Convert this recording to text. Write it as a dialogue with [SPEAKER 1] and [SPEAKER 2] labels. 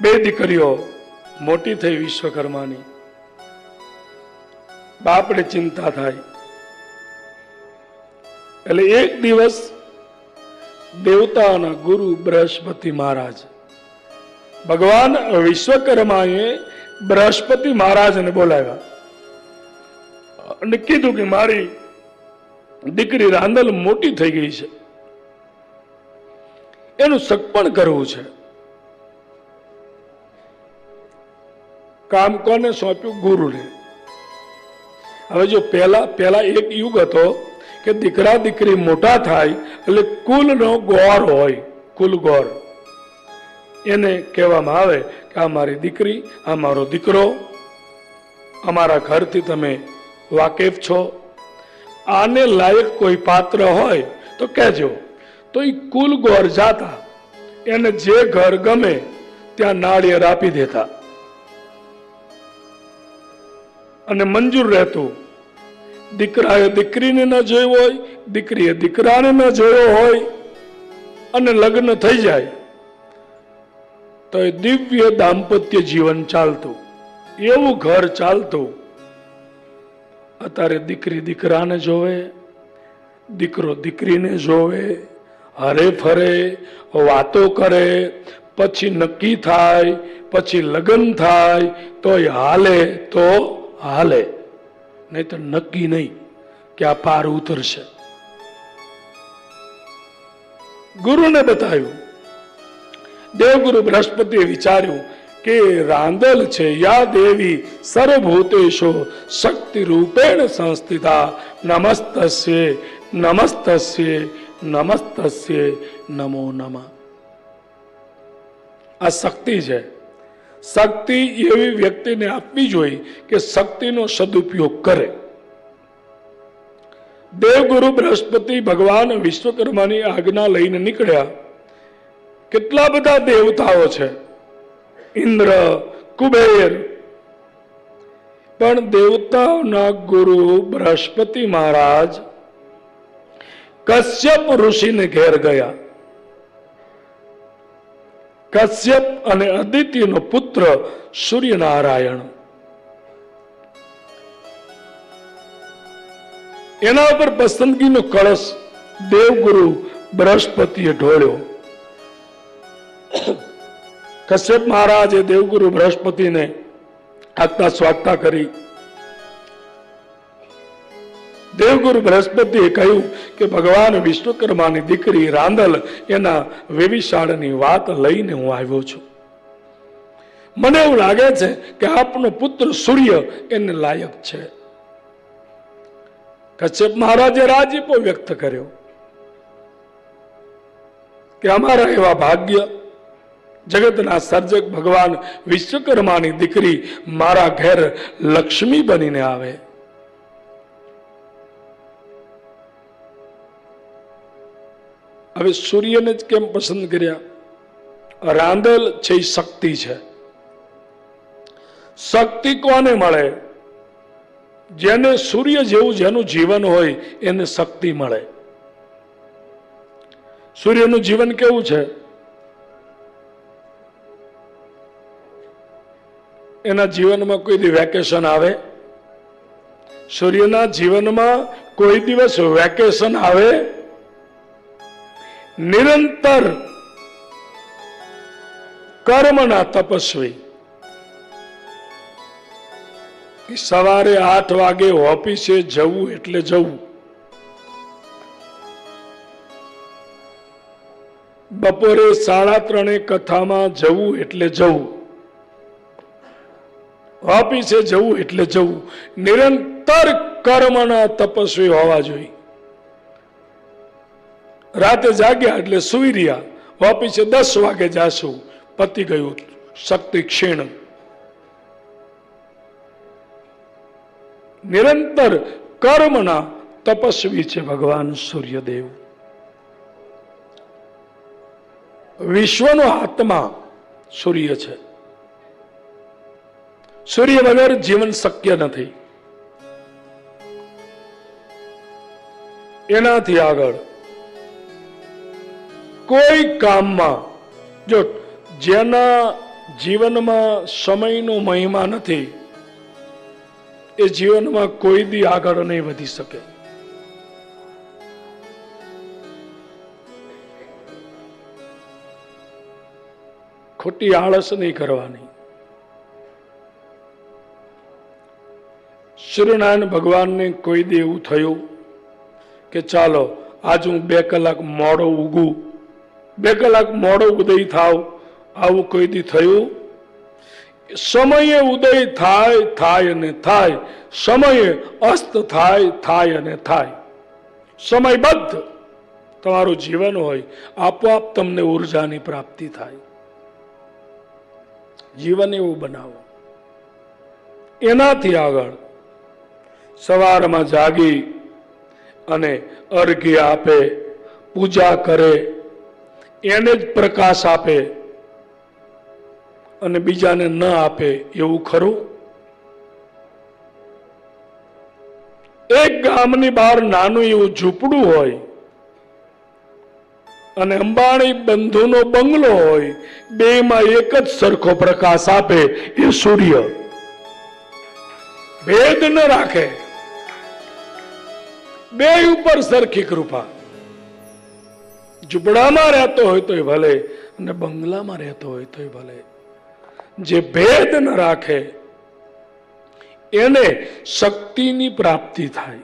[SPEAKER 1] બે દીકરીઓ મોટી થઈ વિશ્વકર્માની. બાપને ચિંતા થાય. એટલે એક દિવસ દેવતાના ગુરુ બૃહસ્પતિ મહારાજ, ભગવાન વિશ્વકર્માએ બૃહસ્પતિ મહારાજને બોલાવ્યા અને કીધું કે મારી દીકરી રાંદલ મોટી થઈ ગઈ છે. એનું સગપણ કરવું છે. કામ કોને સોંપ્યું? ગુરુને. હવે જો પહેલા પહેલા એક યુગ હતો કે દીકરા દીકરી મોટા થાય એટલે કુલનો ગોર હોય, કુલ ગોર. એને કહેવામાં આવે કે આ મારી દીકરી, આ મારો દીકરો, અમારા ઘરથી તમે વાકેફ છો. આને લાયક કોઈ પાત્ર હોય તો કહેજો. તો એ કુલ ગોર જાતા એને જે ઘર ગમે ત્યાં નાળિયેર આપી દેતા. અને મંજૂર રહેતું. દીકરાએ દીકરીને ન જોયું હોય, દીકરીએ દીકરાને ન જોયો હોય, અને લગ્ન થઈ જાય, તો એ દિવ્ય દાંપત્ય જીવન ચાલતું. એવું ઘર ચાલતું. અત્યારે દીકરી દીકરાને જોવે, દીકરો દીકરીને જોવે, હરે ફરે, વાતો કરે, પછી નક્કી થાય, પછી લગ્ન થાય તો હાલે તો હાલે નહીં તો નક્કી નહીં કે આ પાર ઉતરશે. ગુરુને બતાવ્યું, દેવગુરુ બૃહસ્પતિએ વિચાર્યું કે રાંદલ છે, યા દેવી સર્વભૂતેશો શક્તિ રૂપેણ સંસ્થિતા, નમસ્તસ્ય નમસ્તસ્ય નમસ્તસ્ય, નમો નમઃ. આ શક્તિ છે. શક્તિ એવી વ્યક્તિને આપવી જોઈએ કે શક્તિનો સદુપયોગ કરે. દેવગુરુ બૃહસ્પતિ ભગવાન વિશ્વકર્માની આજ્ઞા લઈને નીકળ્યા. કેટલા બધા દેવતાઓ છે. ઇન્દ્ર, કુબેર. પણ દેવતાઓના ગુરુ બૃહસ્પતિ મહારાજ કશ્યપ ઋષિને ઘેર ગયા. કશ્યપ અને અદિત્યનો પુત્ર સૂર્યનારાયણ. એના ઉપર પસંદગીનો કળશ દેવગુરુ બૃહસ્પતિએ ઢોળ્યો. કશ્યપ મહારાજે દેવગુરુ બૃહસ્પતિને આગતા સ્વાગતા કરી. દેવગુરુ બૃહસ્પતિએ કહ્યું કે ભગવાન વિશ્વકર્માની દીકરી રાંદલ એના વેવિશાળની વાત લઈને હું આવ્યો છું. મને એવું લાગે છે કે આપનો પુત્ર સૂર્ય એને લાયક છે. કશ્યપ મહારાજે રાજીપો વ્યક્ત કર્યો કે અમારા એવા ભાગ્ય જગતના સર્જક ભગવાન વિશ્વકર્માની દીકરી મારા ઘેર લક્ષ્મી બનીને આવે. હવે સૂર્યને જ કેમ પસંદ કર્યા? રાંદલ છે શક્તિ છે. શક્તિ કોને મળે? જેને સૂર્ય જેવું જેનું જીવન હોય, એને શક્તિ મળે. સૂર્યનું જીવન કેવું છે? એના જીવનમાં કોઈ દી વેકેશન આવે? સૂર્યના જીવનમાં કોઈ દિવસ વેકેશન આવે? નિરંતર કર્મના તપસ્વી. સવારે આઠ વાગે ઓફિસે જવું એટલે જવું. બપોરે સાડા ત્રણે કથામાં જવું એટલે જવું. ઓફિસે જવું એટલે જવું. નિરંતર કર્મના તપસ્વી હોવા જોઈએ. રાતે જાગ્યા એટલે સુઈ રહ્યા. ઓફિસે દસ વાગે જાશું પતી ગયું શક્તિ ક્ષીણ. નિરંતર કર્મના તપસ્વી છે ભગવાન સૂર્યદેવ. વિશ્વનો આત્મા સૂર્ય છે. સૂર્ય વગર જીવન શક્ય નથી. એનાથી આગળ કોઈ કામમાં, જો જેના જીવનમાં સમયનો મહિમા નથી, એ જીવનમાં કોઈ દી આગળ નહીં વધી શકે. ખોટી આળસ નહીં કરવાની. સૂર્યનારાયણ ભગવાનને કોઈ દે એવું થયું કે ચાલો, આજ હું બે કલાક મોડો ઉગું બે કલાક મોડો ઉદય થાવ, આવું કોઈ દી થયું? સમયે ઉદય થાય થાય અને થાય. સમયે અસ્ત થાય થાય અને થાય. સમયબદ્ધ તમારું જીવન હોય, આપોઆપ તમને ઉર્જાની પ્રાપ્તિ થાય. જીવન એવું બનાવો. એનાથી આગળ સવારમાં જાગી અને અર્ઘ્ય આપે, પૂજા કરે એને જ પ્રકાશ આપે અને બીજાને ન આપે એવું ખરું? એક ગામની બહાર નાનું એવું ઝૂંપડું હોય અને અંબાણી બંધુનો બંગલો હોય, બેમાં એક જ સરખો પ્રકાશ આપે એ સૂર્ય. ભેદ ન રાખે. બે ઉપર સરખી કૃપા. ઝૂંપડામાં રહેતો હોય તોય ભલે અને બંગલામાં રહેતો હોય તોય ભલે. જે ભેદ ન રાખે, એને શક્તિની પ્રાપ્તિ થાય.